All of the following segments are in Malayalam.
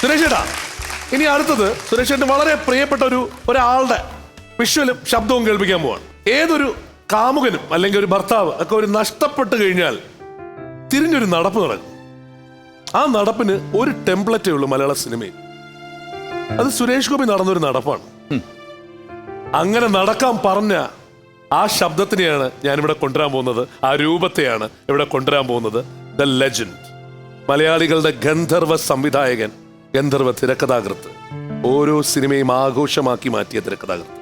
സുരേഷ് ഏട്ടാ ഇനി അടുത്തത് സുരേഷ് വളരെ പ്രിയപ്പെട്ട ഒരു ഒരാളുടെ വിഷ്വലും ശബ്ദവും കേൾപ്പിക്കാൻ പോവാണ്. ഏതൊരു കാമുകനും അല്ലെങ്കിൽ ഒരു ഭർത്താവ് ഒക്കെ ഒരു നഷ്ടപ്പെട്ട് കഴിഞ്ഞാൽ തിരിഞ്ഞൊരു നടപ്പ് നടക്കും. ആ നടപ്പിന് ഒരു ടെംപ്ലറ്റേ ഉള്ളൂ മലയാള സിനിമയിൽ. അത് സുരേഷ് ഗോപി നടന്നൊരു നടപ്പാണ്. അങ്ങനെ നടക്കാൻ പറഞ്ഞ ആ ശബ്ദത്തിനെയാണ് ഞാനിവിടെ കൊണ്ടുവരാൻ പോകുന്നത്. ആ രൂപത്തെയാണ് ഇവിടെ കൊണ്ടുവരാൻ പോകുന്നത്. ദ ലെജൻഡ് മലയാളികളുടെ ഗന്ധർവ സംവിധായകൻ ഗന്ധർവ തിരക്കഥാകൃത്ത് ഓരോ സിനിമയും ആഘോഷമാക്കി മാറ്റിയ തിരക്കഥാകൃത്ത്.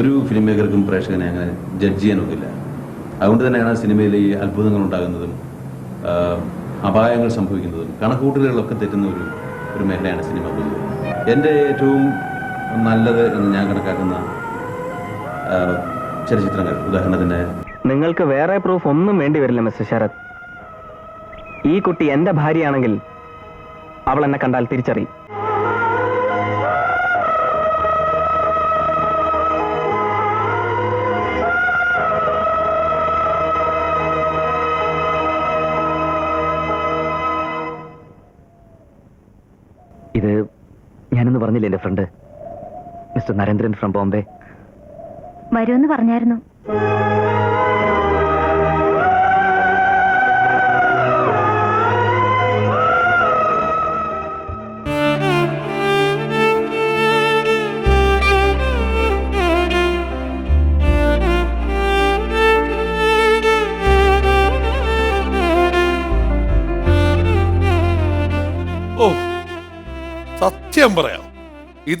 ഒരു ഫിലിം മേക്കർക്കും പ്രേക്ഷകനെ അങ്ങനെ ജഡ്ജ് ചെയ്യാനൊക്കില്ല അതുകൊണ്ട് തന്നെയാണ് സിനിമയിൽ ഈ അത്ഭുതങ്ങൾ ഉണ്ടാകുന്നതും അപായങ്ങൾ സംഭവിക്കുന്നതും കണക്കുകൂട്ടലുകളൊക്കെ തെറ്റുന്ന ഒരു ഒരു മേഖലയാണ് സിനിമ പൊതുവെ എന്റെ ഏറ്റവും നല്ലത് എന്ന് ഞാൻ കണക്കാക്കുന്ന ചലച്ചിത്രങ്ങൾ. ഉദാഹരണത്തിന് നിങ്ങൾക്ക് വേറെ പ്രൂഫ് ഒന്നും വേണ്ടി വരില്ല മിസ്റ്റർ ശരത്. ഈ കുട്ടി എന്റെ ഭാര്യയാണെങ്കിൽ അവൾ എന്നെ കണ്ടാൽ തിരിച്ചറിയും. ഇത് ഞാനൊന്ന് പറഞ്ഞില്ലേ എന്റെ friend? Mister Narendran from Bombay. വരുമെന്ന് പറഞ്ഞായിരുന്നു.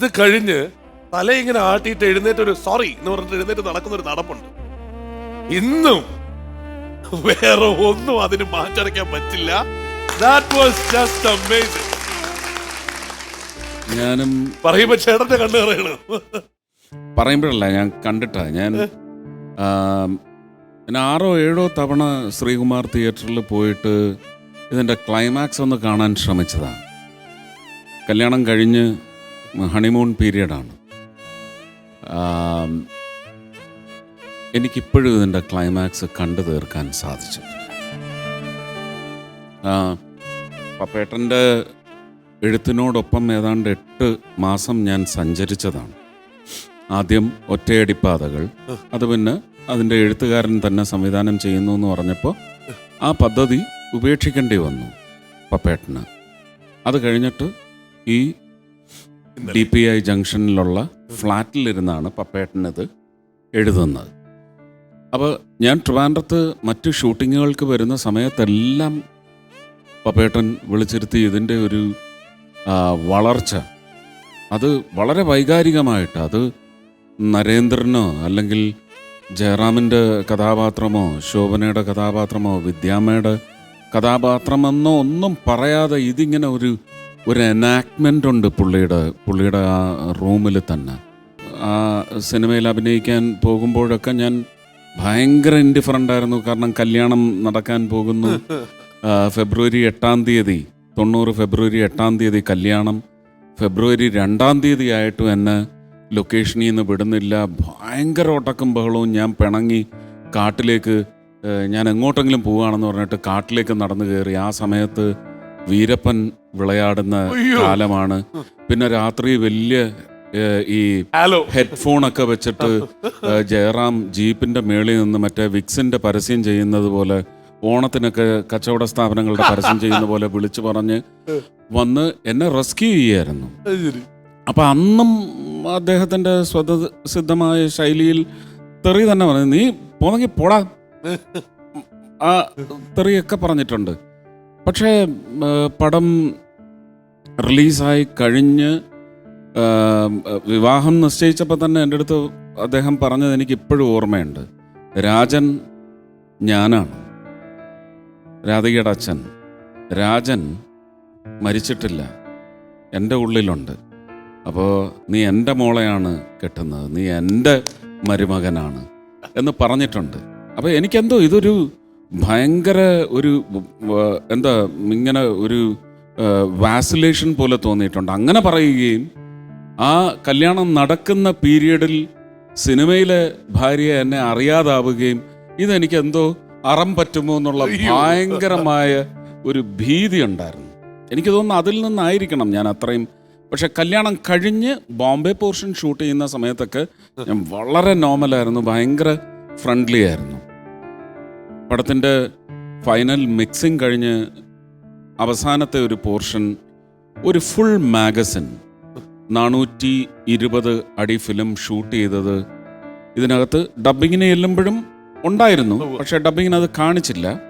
ഇത് കഴിഞ്ഞ് തല ഇങ്ങനെ ആട്ടിയിട്ട് എഴുന്നേറ്റ് ഒരു സോറി എന്ന് പറഞ്ഞിട്ട് എഴുന്നേറ്റ് നടക്കുന്ന ഒരു നടപ്പുണ്ട്. ഇന്നും വേറെ ഒന്നും അതിന് മാറ്റടയ്ക്കാൻ പറ്റില്ല. ദാറ്റ് വാസ് ജസ്റ്റ് അമേസിംഗ് ഞാനും പറയുമ്പോ ചേട്ടന്റെ കണ്ണു പറയണു പറയുമ്പോഴല്ല ഞാൻ കണ്ടിട്ടാ. ഞാൻ ഞാൻ ആറോ ഏഴോ തവണ ശ്രീകുമാർ തിയേറ്ററിൽ പോയിട്ട് ഇതിന്റെ ക്ലൈമാക്സ് ഒന്ന് കാണാൻ ശ്രമിച്ചതാണ് കല്യാണം കഴിഞ്ഞ് ഹണിമൂൺ പീരിയഡാണ് ആം, എനിക്കിപ്പോഴും ഇതിന്റെ ക്ലൈമാക്സ് കണ്ടു തീർക്കാൻ സാധിച്ചു പപ്പേട്ടന്റെ എഴുത്തിനോടൊപ്പം ഏതാണ്ട് എട്ട് മാസം ഞാൻ സഞ്ചരിച്ചതാണ്. ആദ്യം ഒറ്റയടിപ്പാതകൾ അത് പിന്നെ അതിന്റെ എഴുത്തുകാരൻ തന്നെ സംവിധാനം ചെയ്യുന്നു എന്ന് പറഞ്ഞപ്പോൾ ആ പദ്ധതി ഉപേക്ഷിക്കേണ്ടി വന്നു പപ്പേട്ടന്. അത് കഴിഞ്ഞിട്ട് ഈ ഡി പി ഐ ജംഗ്ഷനിലുള്ള ഫ്ലാറ്റിലിരുന്നാണ് പപ്പേട്ടനത് എഴുതുന്നത്. അപ്പോൾ ഞാൻ ട്രിവാൻഡ്രത്ത് മറ്റു ഷൂട്ടിങ്ങുകൾക്ക് വരുന്ന സമയത്തെല്ലാം പപ്പേട്ടൻ വിളിച്ചിരുത്തി ഇതിന്റെ ഒരു വളർച്ച. അത് വളരെ വൈകാരികമായിട്ട് അത് നരേന്ദ്രനോ അല്ലെങ്കിൽ ജയറാമിന്റെ കഥാപാത്രമോ ശോഭനയുടെ കഥാപാത്രമോ വിദ്യാമ്മയുടെ കഥാപാത്രമെന്നോ ഒന്നും പറയാതെ ഇതിങ്ങനെ ഒരു ഒരു എനാക്ട്മെന്റ് ഉണ്ട് പുള്ളിയുടെ പുള്ളിയുടെ ആ റൂമിൽ തന്നെ. ആ സിനിമയിൽ അഭിനയിക്കാൻ പോകുമ്പോഴൊക്കെ ഞാൻ ഭയങ്കര ഇൻഡിഫറന്റ് ആയിരുന്നു. കാരണം കല്യാണം നടക്കാൻ പോകുന്നു. ഫെബ്രുവരി എട്ടാം തീയതി തൊണ്ണൂറ് ഫെബ്രുവരി എട്ടാം തീയതി കല്യാണം. ഫെബ്രുവരി രണ്ടാം തീയതി ആയിട്ടും എന്നെ ലൊക്കേഷനിൽ നിന്ന് വിടുന്നില്ല. ഭയങ്കര ഒട്ടക്കും ബഹളവും. ഞാൻ പിണങ്ങി കാട്ടിലേക്ക് ഞാൻ എങ്ങോട്ടെങ്കിലും പോവുകയാണെന്ന് പറഞ്ഞിട്ട് കാട്ടിലേക്ക് നടന്നു കയറി. ആ സമയത്ത് വീരപ്പൻ വിളയാടുന്ന കാലമാണ്. പിന്നെ രാത്രി വലിയ ഈ ഹെഡ്ഫോൺ ഒക്കെ വെച്ചിട്ട് ജയറാം ജീപ്പിന്റെ മേളിൽ നിന്ന് മറ്റേ വിക്സിന്റെ പരസ്യം ചെയ്യുന്നത് പോലെ ഓണത്തിനൊക്കെ കച്ചവട സ്ഥാപനങ്ങളുടെ പരസ്യം ചെയ്യുന്ന പോലെ വിളിച്ചു പറഞ്ഞ് വന്ന് എന്നെ റെസ്ക്യൂ ചെയ്യായിരുന്നു. അപ്പൊ അന്നും അദ്ദേഹത്തിന്റെ സ്വതസിദ്ധമായ ശൈലിയിൽ തെറി തന്നെ പറഞ്ഞു. നീ പോന്നെങ്കിൽ പോടാ. ആ തെറിയൊക്കെ പറഞ്ഞിട്ടുണ്ട്. പക്ഷേ പടം റിലീസായി കഴിഞ്ഞ് വിവാഹം നിശ്ചയിച്ചപ്പോൾ തന്നെ എന്റെ അടുത്ത് അദ്ദേഹം പറഞ്ഞത് എനിക്ക് ഇപ്പോഴും ഓർമ്മയുണ്ട്. രാജൻ ഞാനാണ്. രാധികയുടെ അച്ഛൻ. രാജൻ മരിച്ചിട്ടില്ല. എന്റെ ഉള്ളിലുണ്ട്. അപ്പോൾ നീ എന്റെ മോളെയാണ് കെട്ടുന്നത്. നീ എന്റെ മരുമകനാണ് എന്ന് പറഞ്ഞിട്ടുണ്ട്. അപ്പോൾ എനിക്കെന്തോ ഇതൊരു ഭയങ്കര ഒരു എന്താ ഇങ്ങനെ ഒരു വാസിലേഷൻ പോലെ തോന്നിയിട്ടുണ്ട്. അങ്ങനെ പറയുകയും ആ കല്യാണം നടക്കുന്ന പീരിയഡിൽ സിനിമയിലെ ഭാര്യ എന്നെ അറിയാതാവുകയും ഇതെനിക്ക് എന്തോ അറം പറ്റുമോ എന്നുള്ള ഭയങ്കരമായ ഒരു ഭീതി ഉണ്ടായിരുന്നു. എനിക്ക് തോന്നുന്നു അതിൽ നിന്നായിരിക്കണം ഞാൻ അത്രയും. പക്ഷെ കല്യാണം കഴിഞ്ഞ് ബോംബെ പോർഷൻ ഷൂട്ട് ചെയ്യുന്ന സമയത്തൊക്കെ ഞാൻ വളരെ നോർമലായിരുന്നു ഭയങ്കര ഫ്രണ്ട്ലി ആയിരുന്നു. പടത്തിന്റെ ഫൈനൽ മിക്സിംഗ് കഴിഞ്ഞ് അവസാനത്തെ ഒരു പോർഷൻ ഒരു ഫുൾ മാഗസിൻ നാനൂറ്റി ഇരുപത് അടി ഫിലിം ഷൂട്ട് ചെയ്തത് ഇതിനകത്ത് ഡബ്ബിങ്ങിനെ ചെല്ലുമ്പോഴും ഉണ്ടായിരുന്നു. പക്ഷേ ഡബിങ്ങിന് അത് കാണിച്ചില്ല.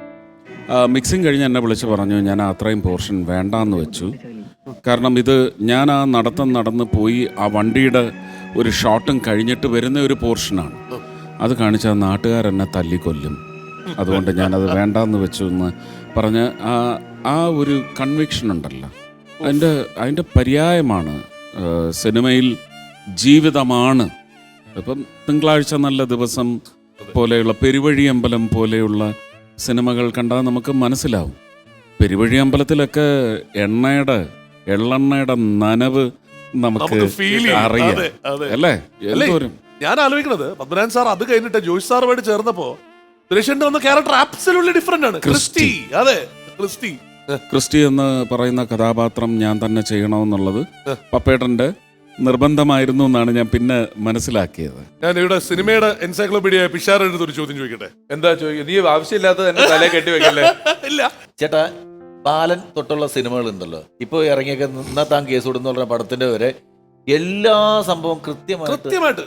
മിക്സിങ് കഴിഞ്ഞ് എന്നെ വിളിച്ച് പറഞ്ഞു ഞാൻ അത്രയും പോർഷൻ വേണ്ടാന്ന് വെച്ചു. കാരണം ഇത് ഞാൻ ആ നടത്തം നടന്ന് പോയി ആ വണ്ടിയുടെ ഒരു ഷോട്ടും കഴിഞ്ഞിട്ട് വരുന്ന ഒരു പോർഷനാണ്. അത് കാണിച്ചാൽ നാട്ടുകാരെന്നെ തല്ലിക്കൊല്ലും. അതുകൊണ്ട് ഞാനത് വേണ്ടാന്ന് വെച്ചു എന്ന് പറഞ്ഞ് ആ ആ ഒരു കൺവിക്ഷൻ ഉണ്ടല്ലോ. അതിന്റെ അതിന്റെ പര്യായമാണ് സിനിമയിൽ ജീവിതമാണ്. ഇപ്പം തിങ്കളാഴ്ച നല്ല ദിവസം പോലെയുള്ള പെരുവഴി അമ്പലം പോലെയുള്ള സിനിമകൾ കണ്ടാൽ നമുക്ക് മനസ്സിലാവും. പെരുവഴി അമ്പലത്തിലൊക്കെ എണ്ണയുടെ എള്ളെണ്ണയുടെ നനവ് നമുക്ക് അറിയാം. അല്ലേ? ഞാൻ ആലോചിക്കുന്നത് പത്മനാഭൻ സാർ അത് കഴിഞ്ഞിട്ട് ജോയിസ് സാറുമായിട്ട് ചേർന്നപ്പോ സുരേഷിന്റെ വന്ന ക്യാരക്ടർ ആബ്സല്യൂട്ട്ലി ഡിഫറെന്റ് ആണ്. ക്രിസ്റ്റി. അതെ ക്രിസ്റ്റി. ക്രിസ്റ്റി എന്ന് പറയുന്ന കഥാപാത്രം ഞാൻ തന്നെ ചെയ്യണമെന്നുള്ളത് പപ്പേട്ടന്റെ നിർബന്ധമായിരുന്നു എന്നാണ് ഞാൻ പിന്നെ മനസ്സിലാക്കിയത്. ഞാൻ ഇവിടെ സിനിമയുടെ എൻസൈക്ലോപീഡിയ പിഷാർ ഒരു ചോദ്യം ചോദിക്കട്ടെ? എന്താ ചോദിക്കുക നീ ആവശ്യമില്ലാത്തത് എന്റെ തലേ കെട്ടി വെക്കല്ലേ? ഇല്ല. ചേട്ടാ ബാലൻ തൊട്ടുള്ള സിനിമകൾ ഉണ്ടല്ലോ ഇപ്പൊ ഇറങ്ങിയൊക്കെ നിന്നാ താൻ കേസ് കൊടുന്ന പറഞ്ഞ പടത്തിന്റെ വരെ എല്ലാ സംഭവം കൃത്യമായിട്ട്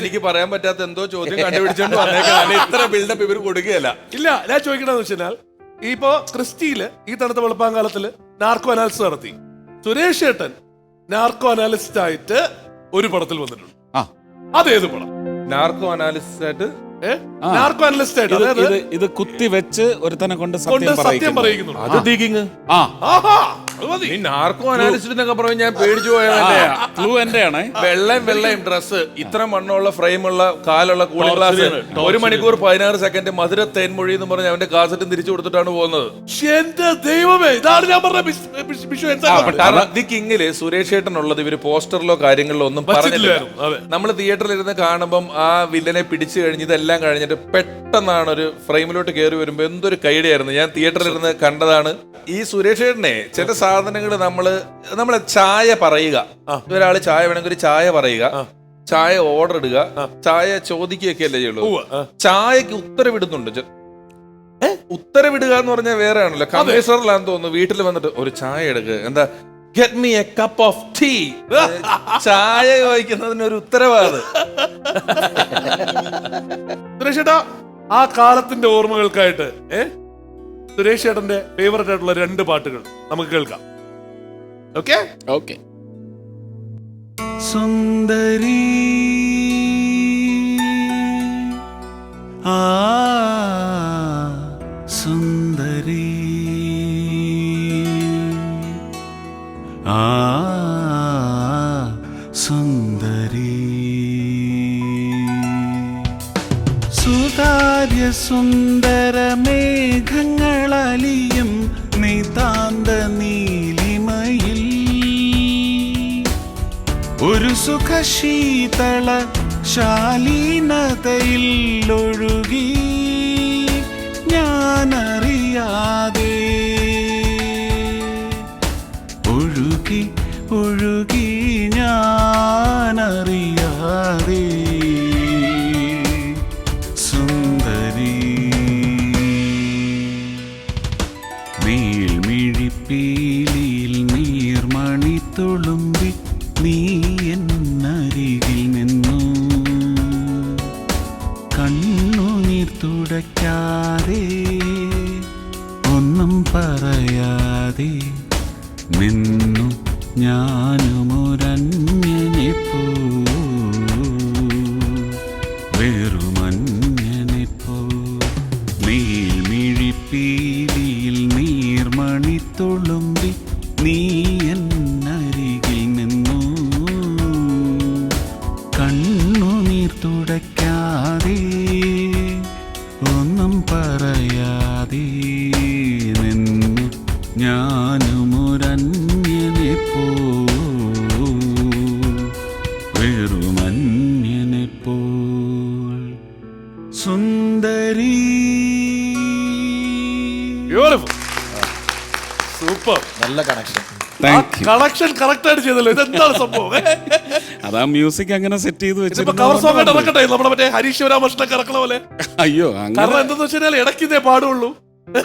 എനിക്ക് പറയാൻ പറ്റാത്ത എന്തോ ചോദ്യം കണ്ടുപിടിച്ചോണ്ട് വന്നേക്കാണ് ഇത്ര ബിൽഡപ്പ് ഇവർ കൊടുക്കുകയല്ല. ഇല്ല ഞാൻ ചോദിക്കണമെന്ന് വെച്ചാൽ ഇപ്പോ ക്രിസ്റ്റിയിൽ ഈ തണുത്ത വെളുപ്പാങ്കാലത്തിൽ നാർക്കോ അനാലിസിസ് നടത്തി. സുരേഷ് ഏട്ടൻ നാർക്കോ അനാലിസ്റ്റ് ആയിട്ട് ഒരു പടത്തിൽ വന്നിട്ടുണ്ട്. ആ. അതേത് പടം? നാർക്കോ അനാലിസിസ് ആയിട്ട്? നാർക്കോ അനലിസ്റ്റ് ആയിട്ട് ഇത് അതായത് ഇത് ഇത് കുത്തി വെച്ച് ഒരുത്തനെ കൊണ്ട് കൊണ്ട് സത്യം പറയുന്നു അത് digging. ആ. മതി. നാർക്കോ അനാലിസിസ് എന്നൊക്കെ പറഞ്ഞു ഞാൻ പേടിച്ചു പോയതല്ലേ ക്ലൂ എന്റെ ആണേ വെള്ളയും വെള്ളയും ഡ്രസ് ഇത്ര മണ്ണുള്ള ഫ്രെയിമുള്ള കാലുള്ള കൂളിംഗ് ഗ്ലാസ് ഒരു മണിക്കൂർ പതിനാറ് സെക്കൻഡ് മധുര തേൻമൊഴി എന്ന് പറഞ്ഞ അവന്റെ കാസറ്റ് തിരിച്ചു കൊടുത്തിട്ടാണ് പോകുന്നത്. എന്റെ ദൈവമേ ഇതാണ് ഞാൻ പറഞ്ഞ കിങ്ങിൽ സുരേഷ് ഏട്ടനുള്ളത് ഇവർ പോസ്റ്ററിലോ കാര്യങ്ങളിലോ ഒന്നും പറഞ്ഞില്ല അതെ. നമ്മൾ തിയേറ്ററിൽ ഇരുന്ന് കാണുമ്പം ആ വില്ലനെ പിടിച്ചു കഴിഞ്ഞ് ഇതെല്ലാം കഴിഞ്ഞിട്ട് പെട്ടെന്നാണ് ഒരു ഫ്രെയിമിലോട്ട് കയറി വരുമ്പോ എന്തൊരു കൈഡിയായിരുന്നു ഞാൻ തിയേറ്ററിൽ ഇരുന്ന് കണ്ടതാണ് ഈ സുരേഷ് ഏട്ടനെ. ചില സാധനങ്ങൾ നമ്മൾ നമ്മളെ ചായ പറയുക. ഒരാൾ ചായ വേണമെങ്കിൽ ഒരു ചായ പറയുക. ചായ ഓർഡർ ഇടുക. ചായ ചോദിക്കുകയൊക്കെ അല്ലേ ചെയ്യുള്ളൂ. ചായക്ക് ഉത്തരവിടുന്നുണ്ട്. ഉത്തരവിടുക എന്ന് പറഞ്ഞാൽ വേറെ ആണല്ലോ. കമ്മീഷണറിലാന്ന് തോന്നുന്നു വീട്ടിൽ വന്നിട്ട് ഒരു ചായ എടുക്കുക എന്താ? Get me a cup of tea ചായ വായിക്കുന്നതിന് ഒരു ഉത്തരവാദ് സുരേഷേട്ടാ ആ കാലത്തിന്റെ ഓർമ്മകൾക്കായിട്ട് ഏ? സുരേഷ് ചേട്ടന്റെ ഫേവററ്റ് ആയിട്ടുള്ള രണ്ട് പാട്ടുകൾ നമുക്ക് കേൾക്കാം. ഓക്കെ ഓക്കെ സുന്ദരി ആ സുന്ദരി ആ സുന്ദരി സുതാര്യ സുന്ദര മേഘങ്ങളലിയും നിതാന്ത നീലിമയിൽ. ഒരു സുഖശീതള ശാലീനതയിൽ ഒഴുകി. ഞാനറിയാതെ നീ എന്നരികിൽ നല്ല കണക്ഷൻ കളക്ഷൻ കറക്റ്റ് ആയിട്ട് ചെയ്തല്ലോ. ഇതെന്താണ് സംഭവം? അതാ മ്യൂസിക് അങ്ങനെ സെറ്റ് ചെയ്ത് ഇതിപ്പോ കവർ സോങ് ആയിട്ട് ഇറക്കട്ടെ. നമ്മുടെ മറ്റേ ഹരീഷ് രാമകൃഷ്ണൻ കറക്കണ പോലെ. അയ്യോ കാരണം എന്തെന്ന് വെച്ചാൽ ഇതേ പാടുള്ളൂ.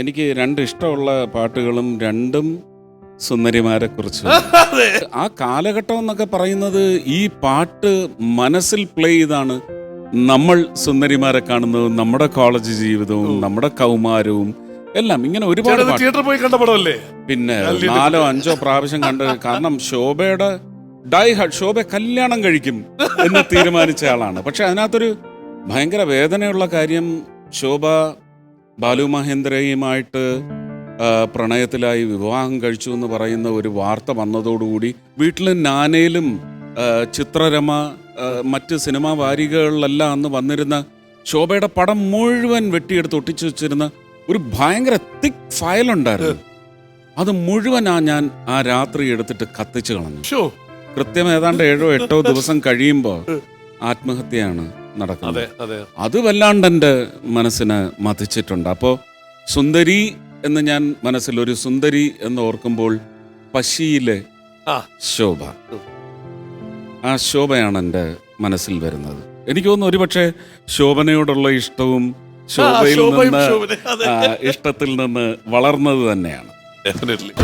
എനിക്ക് രണ്ട് ഇഷ്ടമുള്ള പാട്ടുകളും രണ്ടും സുന്ദരിമാരെ കുറിച്ച് ആ കാലഘട്ടം എന്നൊക്കെ പറയുന്നത് ഈ പാട്ട് മനസ്സിൽ പ്ലേ ചെയ്താണ് നമ്മൾ സുന്ദരിമാരെ കാണുന്നതും നമ്മുടെ കോളേജ് ജീവിതവും നമ്മുടെ കൗമാരവും എല്ലാം ഇങ്ങനെ ഒരുപാട് തിയേറ്ററിൽ പോയി കണ്ട പടമല്ലേ? പിന്നെ നാലോ അഞ്ചോ പ്രാവശ്യം കണ്ട് കാരണം ശോഭയുടെ ഡൈ ഹഡ് ശോഭ കല്യാണം കഴിക്കും എന്ന് തീരുമാനിച്ച ആളാണ്. പക്ഷെ അതിനകത്തൊരു ഭയങ്കര വേദനയുള്ള കാര്യം ശോഭ ബാലു മഹേന്ദ്രയുമായിട്ട് പ്രണയത്തിലായി വിവാഹം കഴിച്ചു എന്ന് പറയുന്ന ഒരു വാർത്ത വന്നതോടുകൂടി വീട്ടിലും നാനയിലും ചിത്രരമ മറ്റ് സിനിമാ വാരികകളിലെല്ലാം അന്ന് വന്നിരുന്ന ശോഭയുടെ പടം മുഴുവൻ വെട്ടിയെടുത്ത് ഒട്ടിച്ചു വെച്ചിരുന്ന ഒരു ഭയങ്കര തിക് ഫയൽ ഉണ്ടായിരുന്നു. അത് മുഴുവൻ ആ ഞാൻ ആ രാത്രി എടുത്തിട്ട് കത്തിച്ചു കളഞ്ഞു. കൃത്യം ഏതാണ്ട് ഏഴോ എട്ടോ ദിവസം കഴിയുമ്പോൾ ആത്മഹത്യയാണ് നടക്കുന്നത്. അതെ വല്ലാണ്ട് എന്റെ മനസ്സിനെ മതിച്ചിട്ടുണ്ട് അപ്പോൾ സുന്ദരി എന്ന് ഞാൻ മനസ്സിൽ ഒരു സുന്ദരി എന്ന് ഓർക്കുമ്പോൾ പശിയിലെ. ശോഭ. ആ ശോഭയാണ് എന്റെ മനസ്സിൽ വരുന്നത്. എനിക്ക് തോന്നുന്നു ഒരുപക്ഷെ ശോഭനയോടുള്ള ഇഷ്ടവും ശോഭയിൽ ശോഭയും നിന്ന്. ഇഷ്ടത്തിൽ നിന്ന് വളർന്നത് തന്നെയാണ് ഡെഫിനറ്റ്ലി